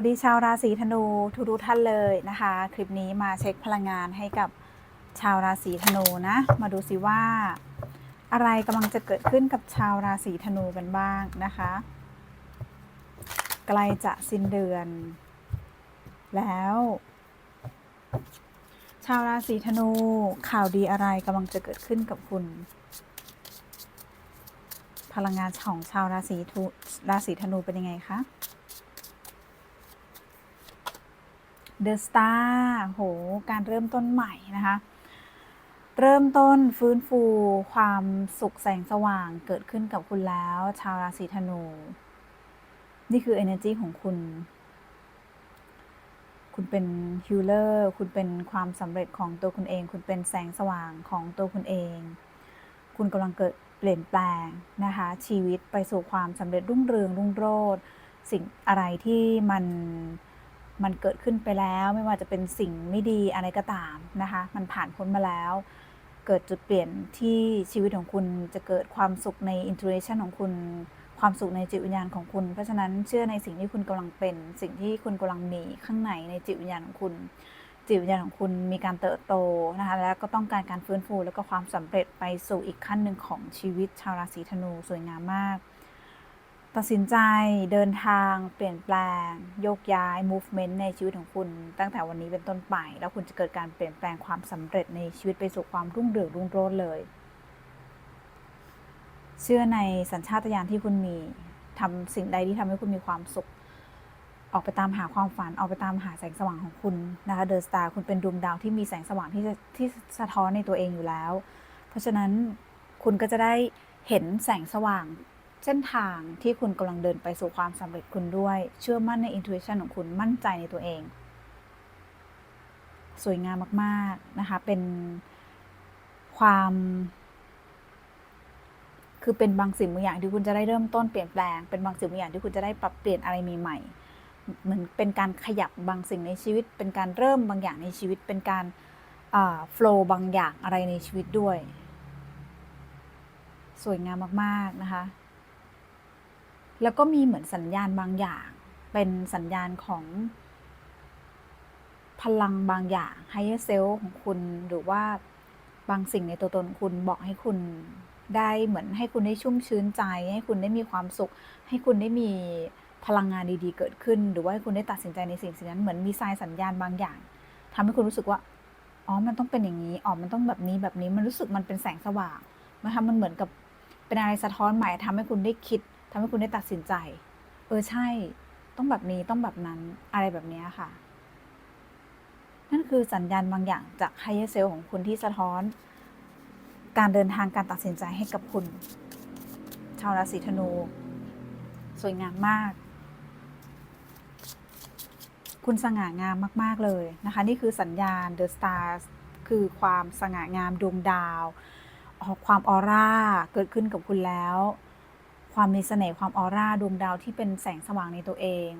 วัสดีชาวราศีธนูทุกท่านเลยนะคะ คลิปนี้มาเช็คพลังงานให้กับชาวราศีธนูนะ มาดูสิว่า อะไรกำลังจะเกิดขึ้นกับชาวราศีธนูกันบ้างนะคะ ใกล้จะสิ้นเดือน แล้ว ชาวราศีธนูข่าวดีอะไรกำลังจะเกิดขึ้นกับคุณ พลังงานของชาวราศีราศีธนูเป็นยังไงคะ เดอะสตาร์โห การเริ่มต้นใหม่นะคะ เริ่มต้นฟื้นฟูความสุขแสงสว่างเกิดขึ้นกับคุณแล้ว ชาวราศีธนู นี่คือ energy ของคุณ คุณเป็นฮิลเลอร์คุณเป็นความสำเร็จของตัวคุณเอง คุณเป็นแสงสว่างของตัวคุณเอง คุณกำลังเกิดเปลี่ยนแปลงนะคะ ชีวิตไปสู่ความสำเร็จรุ่งเรืองรุ่งโรจน์สิ่งอะไรที่มัน มันเกิดขึ้นไปแล้วไม่ว่าจะเป็นสิ่งไม่ดีอะไรก็ตามนะคะมันผ่านพ้นมาแล้ว เกิดจุดเปลี่ยนที่ชีวิตของคุณจะเกิดความสุขในอินทู i ชันของคุณ ความสุขในจิตวิญญาณของคุณ เพราะฉะนั้นเชื่อในสิ่งที่คุณกำลังเป็น สิ่งที่คุณกำลังมีข้างในในจิตวิญญาณของคุณ จิตวิญญาณของคุณมีการเติบโตนะคะแล้วก็ต้องการการฟื้นฟู แล้วก็ความสำเร็จไปสู่อีกขั้นหนึ่งของชีวิตชาวราศีธนูสวยงามมาก ตัดสินใจเดินทางเปลี่ยนแปลง โยกย้าย movement ในชีวิตของคุณ ตั้งแต่วันนี้เป็นต้นไป แล้วคุณจะเกิดการเปลี่ยนแปลงความสำเร็จในชีวิตไปสู่ความรุ่งเรืองรุ่งโรจน์เลย เชื่อในสัญชาตญาณที่คุณมีทำสิ่งใดที่ทำให้คุณมีความสุข ออกไปตามหาความฝัน ออกไปตามหาแสงสว่างของคุณนะคะเดอะสตาร์คุณเป็นดวงดาวที่มีแสงสว่างที่ที่สะท้อนในตัวเองอยู่แล้ว เพราะฉะนั้นคุณก็จะได้เห็นแสงสว่าง เส้นทางที่คุณกำลังเดินไปสู่ความสำเร็จคุณด้วย เชื่อมั่นใน intuition ของคุณมั่นใจในตัวเอง สวยงามมากๆนะคะ เป็นความ คือเป็นบางสิ่งบางอย่างที่คุณจะได้เริ่มต้นเปลี่ยนแปลง เป็นบางสิ่งบางอย่างที่คุณจะได้ปรับเปลี่ยนอะไรใหม่ๆเหมือนเป็นการขยับบางสิ่งในชีวิต เป็นการเริ่มบางอย่างในชีวิต เป็นการโฟล์บางอย่างอะไรในชีวิตด้วย สวยงามมากๆนะคะ แล้วก็มีเหมือนสัญญาณบางอย่าง เป็นสัญญาณของ พลังบางอย่าง higher self ของคุณหรือว่าบางสิ่งในตัวตนคุณบอกให้คุณได้เหมือนให้คุณได้ชุ่มชื้นใจ ให้คุณได้มีความสุข ให้คุณได้มีพลังงานดีๆ เกิดขึ้น หรือว่าให้คุณได้ตัดสินใจในสิ่งสิ่งนั้นเหมือนมีสายสัญญาณบางอย่างทำให้คุณรู้สึกว่าอ๋อมันต้องเป็นอย่างนี้อ๋อมันต้องแบบนี้แบบนี้มันรู้สึกมันเป็นแสงสว่างนะคะมันเหมือนกับเป็นอะไรสะท้อนใหม่ทำให้คุณได้คิด ทำให้คุณได้ตัดสินใจ เออใช่ ต้องแบบนี้ต้องแบบนั้นอะไรแบบนี้ค่ะ นั่นคือสัญญาณบางอย่างจากไฮเออร์เซลของคุณที่สะท้อน การเดินทางการตัดสินใจให้กับคุณ ชาวราศีธนู สวยงามมาก คุณสง่างามมาก ๆ เลยนะคะ นี่คือสัญญาณ The Stars คือความสง่างามดวงดาว ออกความออร่าเกิดขึ้นกับคุณแล้ว ความมีเสน่ห์ความออร่าดวงดาวที่เป็นแสงสว่างในตัวเอง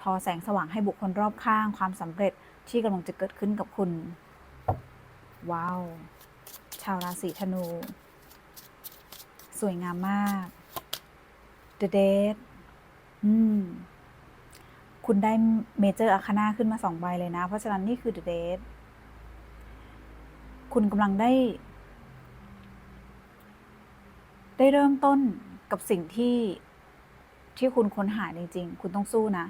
ทอแสงสว่างให้บุคคลรอบข้าง ความสำเร็จที่กำลังจะเกิดขึ้นกับคุณ ว้าว ชาวราศีธนู สวยงามมาก The Date อืม คุณได้เมเจอร์อาคานาขึ้นมาสองใบเลยนะ เพราะฉะนั้นนี่คือ The Date คุณกำลังได้ ได้เริ่มต้น กับสิ่งที่ที่คุณค้นหาจริงๆ คุณต้องสู้นะ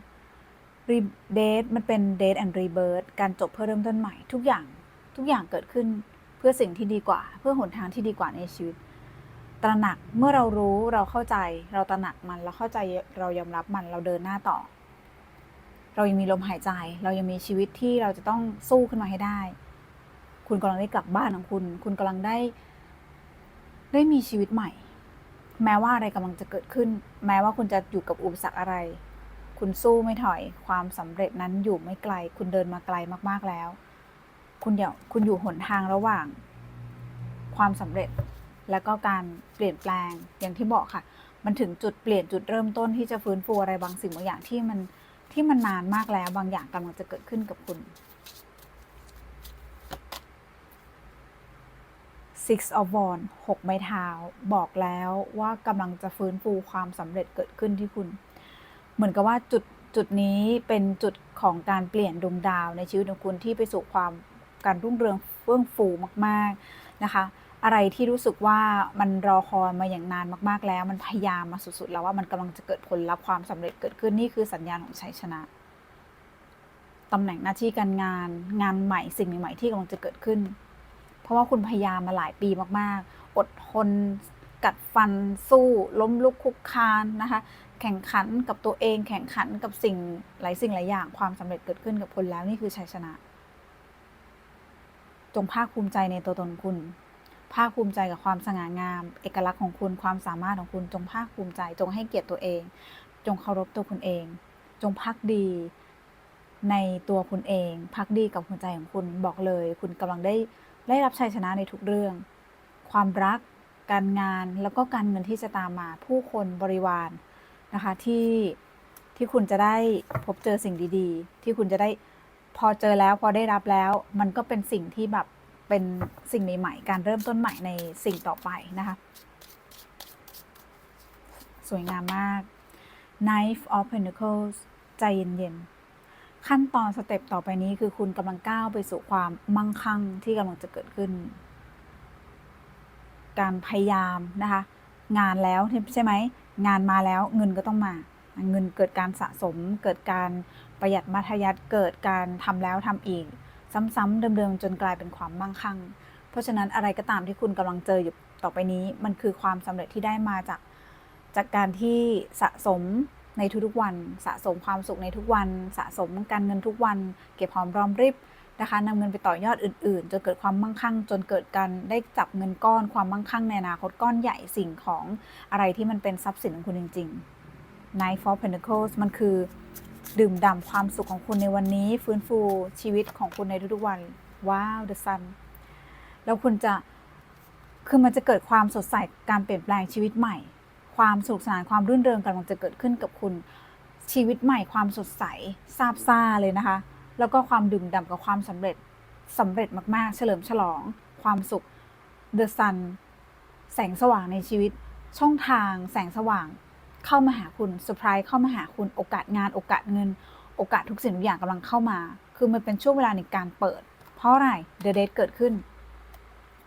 รีเดทมันเป็นเดทแอนด์รีเบิร์การจบเพื่อเริ่มต้นใหม่ ทุกอย่างทุกอย่างเกิดขึ้นเพื่อสิ่งที่ดีกว่า เพื่อหนทางที่ดีกว่าในชีวิต ตระหนักเมื่อเรารู้เราเข้าใจ เราตระหนักมันเราเข้าใจเรายอมรับมันเราเดินหน้าต่อ เรายังมีลมหายใจ เรายังมีชีวิตที่เราจะต้องสู้ขึ้นมาให้ได้ คุณกำลังได้กลับบ้านของคุณ คุณกำลังได้ ได้มีชีวิตใหม่ แม้ว่าอะไรกำลังจะเกิดขึ้น แม้ว่าคุณจะอยู่กับอุปสรรคอะไร คุณสู้ไม่ถอย ความสำเร็จนั้นอยู่ไม่ไกล คุณเดินมาไกลมากๆแล้ว คุณเดี๋ยวคุณอยู่หนทางระหว่าง ความสำเร็จแล้วก็การเปลี่ยนแปลงอย่างที่บอกค่ะ มันถึงจุดเปลี่ยนจุดเริ่มต้นที่จะฟื้นฟูอะไรบางสิ่งบางอย่างที่มันที่มันนานมากแล้ว บางอย่างกำลังจะเกิดขึ้นกับคุณ Six of Wands หกไม้เท้า บอกแล้วว่ากำลังจะฟื้นฟูความสำเร็จเกิดขึ้นที่คุณ เหมือนกับว่าจุดจุดนี้เป็นจุดของการเปลี่ยนดวงดาวในชีวิตของคุณที่ไปสู่ความการรุ่งเรืองเฟื่องฟูมากๆนะคะ อะไรที่รู้สึกว่ามันรอคอยมาอย่างนานมากๆแล้ว มันพยายามมาสุดๆ แล้วว่ามันกำลังจะเกิดผลลัพธ์ความสำเร็จเกิดขึ้นนี่คือสัญญาณของชัยชนะตำแหน่งหน้าที่การงานงานใหม่สิ่งใหม่ๆที่กำลังจะเกิดขึ้น เพราะว่าคุณพยายามมาหลายปีมากๆ อดทนกัดฟันสู้ล้มลุกคลุกคานนะคะ แข่งขันกับตัวเอง แข่งขันกับสิ่งหลายสิ่งหลายอย่างความสำเร็จเกิดขึ้นกับคุณแล้วนี่คือชัยชนะ จงภาคภูมิใจในตัวตนคุณ ภาคภูมิใจกับความสง่างาม เอกลักษณ์ของคุณความสามารถของคุณจงภาคภูมิใจ จงให้เกียรติตัวเอง จงเคารพตัวคุณเอง จงพักดีในตัวคุณเอง พักดีกับหัวใจของคุณบอกเลย คุณกำลังได้ ได้รับชัยชนะในทุกเรื่อง ความรัก การงานแล้วก็การเงินที่จะตามมาผู้คนบริวารนะคะที่ที่คุณจะได้พบเจอสิ่งดีๆ ที่คุณจะได้พอเจอแล้วพอได้รับแล้ว มันก็เป็นสิ่งที่แบบเป็นสิ่งใหม่ๆการเริ่มต้นใหม่ในสิ่งต่อไปนะคะ สวยงามมาก Knife of Pentacles ใจเย็นๆ ขั้นตอนสเต็ปต่อไปนี้คือคุณกำลังก้าวไปสู่ความมั่งคั่งที่กำลังจะเกิดขึ้น การพยายามนะคะ งานแล้วใช่ไหมงานมาแล้วเงินก็ต้องมา เงินเกิดการสะสม เกิดการประหยัดมัธยัติเกิดการทำแล้วทำอีก ซ้ำๆเดิมๆจนกลายเป็นความมั่งคั่ง เพราะฉะนั้นอะไรก็ตามที่คุณกำลังเจออยู่ต่อไปนี้ มันคือความสำเร็จที่ได้มาจากจากการที่สะสม ในทุกๆวันสะสมความสุขในทุกวัน สะสมการเงินทุกวัน เก็บหอมรอมริบนะคะนำเงินไปต่อยอดอื่นๆจนเกิดความมั่งคั่ง จนเกิดการได้จับเงินก้อนความมั่งคั่งในอนาคตก้อนใหญ่สิ่งของอะไรที่มันเป็นทรัพย์สินของคุณจริงๆ Nine of Pentacles มันคือ ดื่มด่ำความสุขของคุณในวันนี้ ฟื้นฟูชีวิตของคุณในทุกๆวัน ว้าว the sun แล้วคุณจะคือมันจะเกิดความสดใสการเปลี่ยนแปลงชีวิตใหม่ ความสนุกสนานความรื่นเริงกำลังจะเกิดขึ้นกับคุณ ชีวิตใหม่ความสดใสซาบซ่าเลยนะคะ แล้วก็ความดื่มด่ำกับความสำเร็จสำเร็จมากๆ เฉลิมฉลอง ความสุข the sun แสงสว่างในชีวิต ช่องทางแสงสว่างเข้ามาหาคุณเซอร์ไพรส์เข้ามาหาคุณโอกาสงานโอกาสเงิน โอกาสทุกสิ่งทุกอย่างกำลังเข้ามา คือมันเป็นช่วงเวลาในการเปิด เพราะอะไร The Date เกิดขึ้น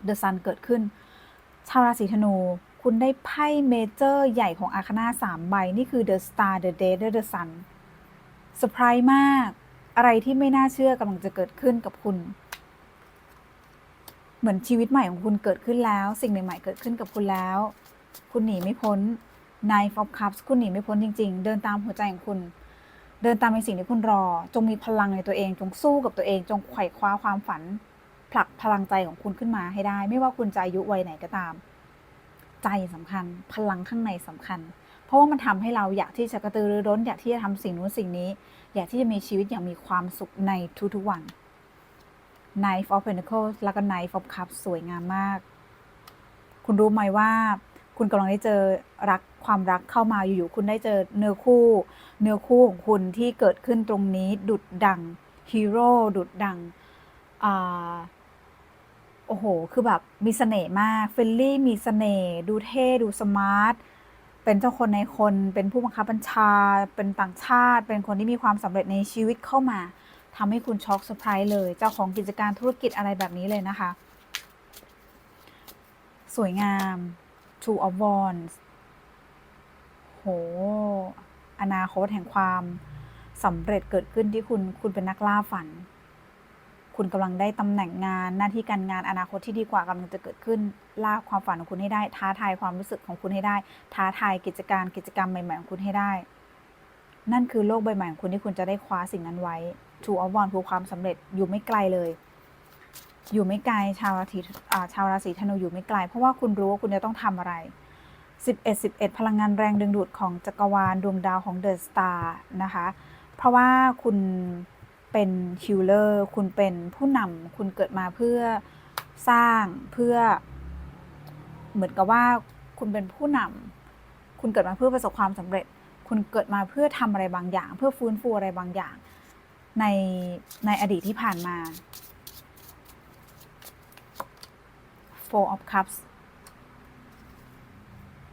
The Sun เกิดขึ้น ชาวราศีธนู คุณได้ไพ่เมเจอร์ใหญ่ของอาคานาสามใบ นี่คือ The Star The Date และ The Sun เซอร์ไพรส์มาก อะไรที่ไม่น่าเชื่อกำลังจะเกิดขึ้นกับคุณ เหมือนชีวิตใหม่ของคุณเกิดขึ้นแล้ว สิ่งใหม่ๆ เกิดขึ้นกับคุณแล้ว คุณหนีไม่พ้น Nine of Cups คุณหนีไม่พ้นจริง ๆ เดินตามหัวใจของคุณ เดินตามในสิ่งที่คุณรอ จงมีพลังในตัวเอง จงสู้กับตัวเอง จงไขว่คว้าความฝัน ผลักพลังใจของคุณขึ้นมาให้ได้ ไม่ว่าคุณจะอายุวัยไหนก็ตาม ใจสำคัญ พลังข้างในสำคัญ เพราะว่ามันทำให้เราอยากที่จะกระตือรือร้น อยากที่จะทำสิ่งนู้นสิ่งนี้ อยากที่จะมีชีวิตอย่างมีความสุขในทุกๆวัน Knife of Pentacles แล้วก็ Knife of Cups สวยงามมาก คุณรู้ไหมว่า คุณกำลังได้เจอรักความรักเข้ามาอยู่ๆคุณได้เจอเนื้อคู่ เนื้อคู่ของคุณที่เกิดขึ้นตรงนี้ดุดดังฮีโร่ดุดดัง โอ้โห คือแบบมีเสน่ห์มากเฟลลี่มีเสน่ห์ดูเท่ดูสมาร์ท เป็นเจ้าคนในคน เป็นผู้บังคับบัญชา เป็นต่างชาติ เป็นคนที่มีความสำเร็จในชีวิตเข้ามาทำให้คุณช็อกเซอร์ไพรส์เลย เจ้าของกิจการธุรกิจอะไรแบบนี้เลยนะคะ สวยงาม Two of Wands โห อนาคตแห่งความสำเร็จเกิดขึ้นที่คุณ คุณเป็นนักล่าฝัน คุณกำลังได้ตำแหน่งงานหน้าที่การงานอนาคตที่ดีกว่ากำลังจะเกิดขึ้นล่าความฝันของคุณให้ได้ ท้าทายความรู้สึกของคุณให้ได้ ท้าทายกิจการกิจกรรมใหม่ๆของคุณให้ได้ นั่นคือโลกใบใหม่ของคุณที่คุณจะได้คว้าสิ่งนั้นไว้ Two of Wands คือความสำเร็จอยู่ไม่ไกลเลย อยู่ไม่ไกลชาวราศีชาวราศีธนูอยู่ไม่ไกล เพราะว่าคุณรู้ว่าคุณจะต้องทำอะไร11 11 พลังงานแรงดึงดูดของจักรวาลดวงดาวของเดอะสตาร์นะคะ เพราะว่าคุณ เป็นฮิลเลอร์คุณเป็นผู้นำคุณเกิดมาเพื่อสร้างเพื่อ เหมือนกับว่าคุณเป็นผู้นำคุณเกิดมาเพื่อประสบความสำเร็จ คุณเกิดมาเพื่อทำอะไรบางอย่าง เพื่อฟื้นฟูอะไรบางอย่าง ในในอดีตที่ผ่านมา Four of Cups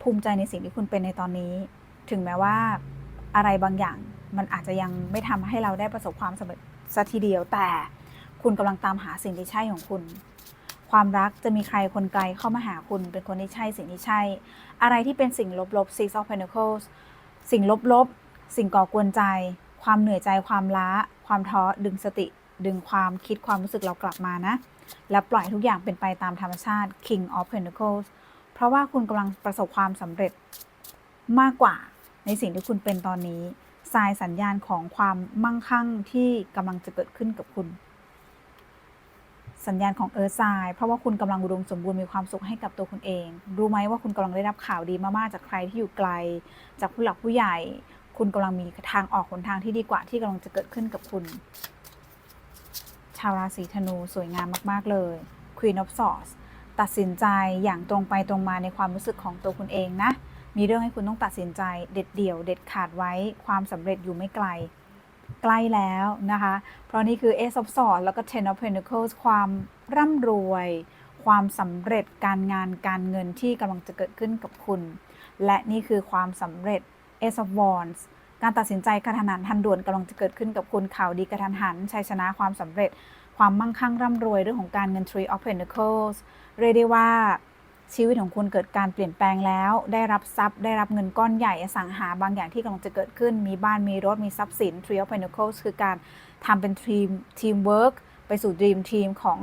ภูมิใจในสิ่งที่คุณเป็นในตอนนี้ ถึงแม้ว่าอะไรบางอย่างมันอาจจะยังไม่ทำให้เราได้ประสบความสำเร็จ สัทีเดียวแต่คุณกำลังตามหาสิ่งที่ใช่ของคุณ ความรักจะมีใครคนไกลเข้ามาหาคุณ เป็นคนที่ใช่สิ่งที่ใช่ อะไรที่เป็นสิ่งลบๆ Six of Pentacles สิ่งลบๆ สิ่งก่อกวนใจ ความเหนื่อยใจความล้า ความท้อดึงสติ ดึงความคิดความรู้สึกเรากลับมานะ และปล่อยทุกอย่างเป็นไปตามธรรมชาติ King of Pentacles เพราะว่าคุณกำลังประสบความสำเร็จมากกว่าในสิ่งที่คุณเป็นตอนนี้ สายสัญญาณของความมั่งคั่งที่กำลังจะเกิดขึ้นกับคุณ สัญญาณของเอิร์ธไซน์เพราะว่าคุณกำลังอุดมสมบูรณ์มีความสุขให้กับตัวคุณเอง รู้ไหมว่าคุณกำลังได้รับข่าวดีมากๆจากใครที่อยู่ไกล จากผู้หลักผู้ใหญ่ คุณกำลังมีทางออกหนทางที่ดีกว่าที่กำลังจะเกิดขึ้นกับคุณ ชาวราศีธนูสวยงามมากๆเลย Queen of Swords ตัดสินใจอย่างตรงไปตรงมาในความรู้สึกของตัวคุณเองนะ มีเรื่องให้คุณต้องตัดสินใจเด็ดเดี่ยว เด็ดขาดไว้ความสำเร็จอยู่ไม่ไกล ใกล้แล้วนะคะ เพราะนี่คือ Ace of Swords แล้วก็ Ten of Pentacles ความร่ำรวย ความสำเร็จการงานการเงินที่กำลังจะเกิดขึ้นกับคุณ และนี่คือความสำเร็จ Ace of Wands การตัดสินใจกระทันหันทันด่วนกำลังจะเกิดขึ้นกับคุณข่าวดีกระทันหันชัยชนะความสำเร็จ ความมั่งคั่งร่ำรวยเรื่องของการเงิน Tree of Pentacles เรียกได้ว่า ชีวิตของคุณเกิดการเปลี่ยนแปลงแล้ว ได้รับทรัพย์ ได้รับเงินก้อนใหญ่อสังหาบางอย่างที่กำลังจะเกิดขึ้น มีบ้านมีรถมีทรัพย์สิน Three of Pentacles คือการทำเป็นทีมทีมเวิร์กไปสู่ Dream Team ของ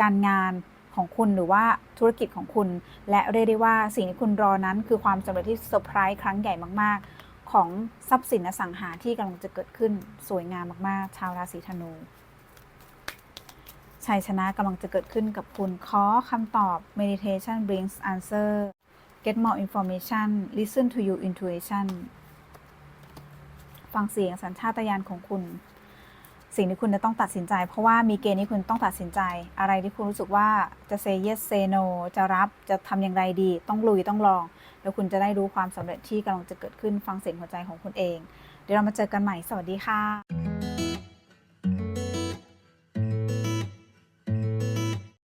การงานของคุณหรือว่าธุรกิจของคุณ และเรียกได้ว่าสิ่งที่คุณรอนั้น คือความสำเร็จที่เซอร์ไพรส์ครั้งใหญ่มาก ๆ ของทรัพย์สินอสังหาที่กำลังจะเกิดขึ้นสวยงามมากๆ ชาวราศีธนู ชัยชนะกำลังจะเกิดขึ้นกับคุณขอคำตอบ meditation brings answer get more information listen to your intuition ฟังเสียงสัญชาตญาณของคุณ สิ่งที่คุณจะต้องตัดสินใจ เพราะว่ามีเกณฑ์ที่คุณต้องตัดสินใจ อะไรที่คุณรู้สึกว่าจะ say yes say no จะรับจะทำอย่างไรดี ต้องลุยต้องลอง แล้วคุณจะได้รู้ความสำเร็จที่กำลังจะเกิดขึ้นฟังเสียงหัวใจของคุณเอง เดี๋ยวเรามาเจอกันใหม่สวัสดีค่ะ